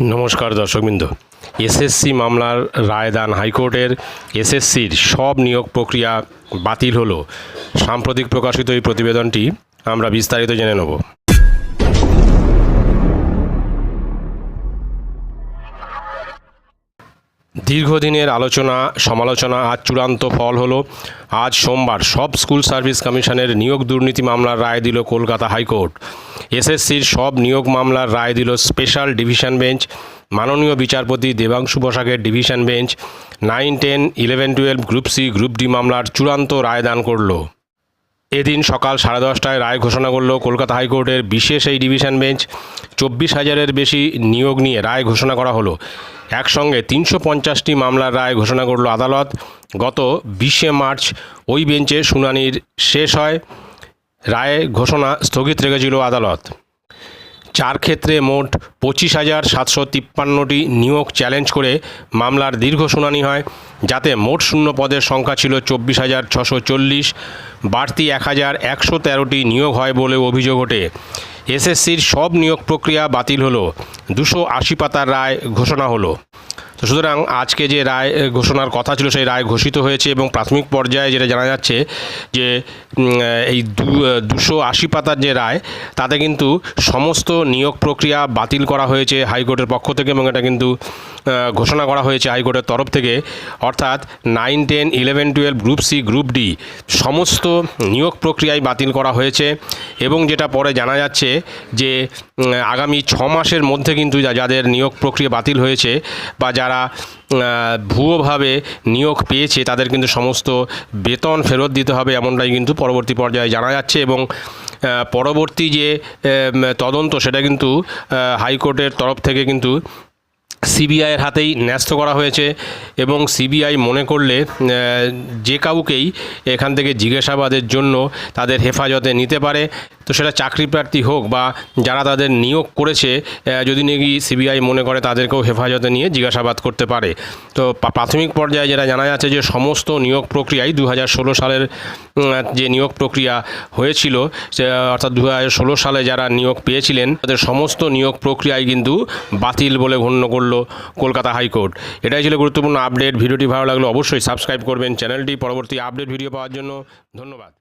নমস্কার দর্শকবৃন্দ। এসএসসি মামলার রায়দান হাইকোর্টের এসএসসির সব নিয়োগ প্রক্রিয়া বাতিল হলো। সাম্প্রতিক প্রকাশিত এই প্রতিবেদনটি আমরা বিস্তারিত জেনে নেব। দীর্ঘদিনের আলোচনা, সমালোচনা, আজ চূড়ান্ত ফল হলো, আজ সোমবার সব স্কুল সার্ভিস কমিশনের নিয়োগ দুর্নীতি মামলার রায় দিল কলকাতা হাইকোর্ট। এসএসসির সব নিয়োগ মামলার রায় দিল স্পেশাল ডিভিশন বেঞ্চ। মাননীয় বিচারপতি Debangshu বসাকের division bench. Nine, ten, eleven, twelve, group C, group D মামলার চূড়ান্ত রায় দান করল। এদিন সকাল সাড়ে দশটায় রায় ঘোষণা করল কলকাতা হাইকোর্টের বিশেষ এই ডিভিশন বেঞ্চ। চব্বিশ হাজারের বেশি নিয়োগ নিয়ে রায় ঘোষণা করা হলো। একসঙ্গে তিনশো পঞ্চাশটি মামলার রায় ঘোষণা করল আদালত। গত বিশে মার্চ ওই বেঞ্চে শুনানির শেষ হয়। রায়ে ঘোষণা স্থগিত রেখেছিল আদালত। চার ক্ষেত্রে মোট পঁচিশ হাজার সাতশো তিপ্পান্নটি নিয়োগ চ্যালেঞ্জ করে মামলার দীর্ঘ শুনানি হয়, যাতে মোট শূন্য পদের সংখ্যা ছিল চব্বিশ হাজার ছশো চল্লিশ, বাড়তি এক হাজার একশো তেরোটি নিয়োগ হয় বলে অভিযোগ ওঠে। এসএসসির সব নিয়োগ প্রক্রিয়া বাতিল হলো, দুশো আশি পাতার রায় ঘোষণা হলো। তো সুতরাং আজকে যে রায় ঘোষণার কথা ছিল, সেই রায় ঘোষিত হয়েছে এবং প্রাথমিক পর্যায়ে যেটা জানা যাচ্ছে যে এই দুশো আশি পাতার যে রায়, তাতে কিন্তু সমস্ত নিয়োগ প্রক্রিয়া বাতিল করা হয়েছে হাইকোর্টের পক্ষ থেকে এবং এটা কিন্তু ঘোষণা করা হয়েছে হাইকোর্টের তরফ থেকে। অর্থাৎ nine, ten, eleven, twelve, group C, group D, সমস্ত নিয়োগ প্রক্রিয়াই বাতিল করা হয়েছে এবং যেটা পরে জানা যাচ্ছে যে আগামী ছ মাসের মধ্যে কিন্তু যা- যাদের নিয়োগ প্রক্রিয়া বাতিল হয়েছে বা যারা ভুয়োভাবে নিয়োগ পেয়েছে, তাদের কিন্তু সমস্ত বেতন ফেরত দিতে হবে এমনটাই কিন্তু পরবর্তী পর্যায়ে জানা যাচ্ছে এবং পরবর্তী যে তদন্ত সেটা কিন্তু হাইকোর্টের তরফ থেকে কিন্তু সিবিআইয়ের হাতেই ন্যস্ত করা হয়েছে এবং সিবিআই মনে করলে যে কাউকেই এখান থেকে জিজ্ঞাসাবাদের জন্য তাদের হেফাজতে নিতে পারে। তো সেটা চাকরি প্রার্থী হোক বা যারা তাদের নিয়োগ করেছে যদি নাকি সিবিআই মনে করে তাদেরকেও হেফাজতে নিয়ে জিজ্ঞাসাবাদ করতে পারে। তো প্রাথমিক পর্যায়ে যেটা জানা যাচ্ছে যে সমস্ত নিয়োগ প্রক্রিয়ায় দু হাজার ষোলো সালের যে নিয়োগ প্রক্রিয়া হয়েছিল অর্থাৎ দু হাজার ষোলো সালে যারা নিয়োগ পেয়েছিলেন, তাদের সমস্ত নিয়োগ প্রক্রিয়ায় কিন্তু বাতিল বলে গণ্য করল কলকাতা হাইকোর্ট। এটাই ছিল গুরুত্বপূর্ণ আপডেট। ভিডিওটি ভালো লাগলে অবশ্যই সাবস্ক্রাইব করবেন। চ্যানেলটি পরবর্তী আপডেট ভিডিও পাওয়ার জন্য ধন্যবাদ।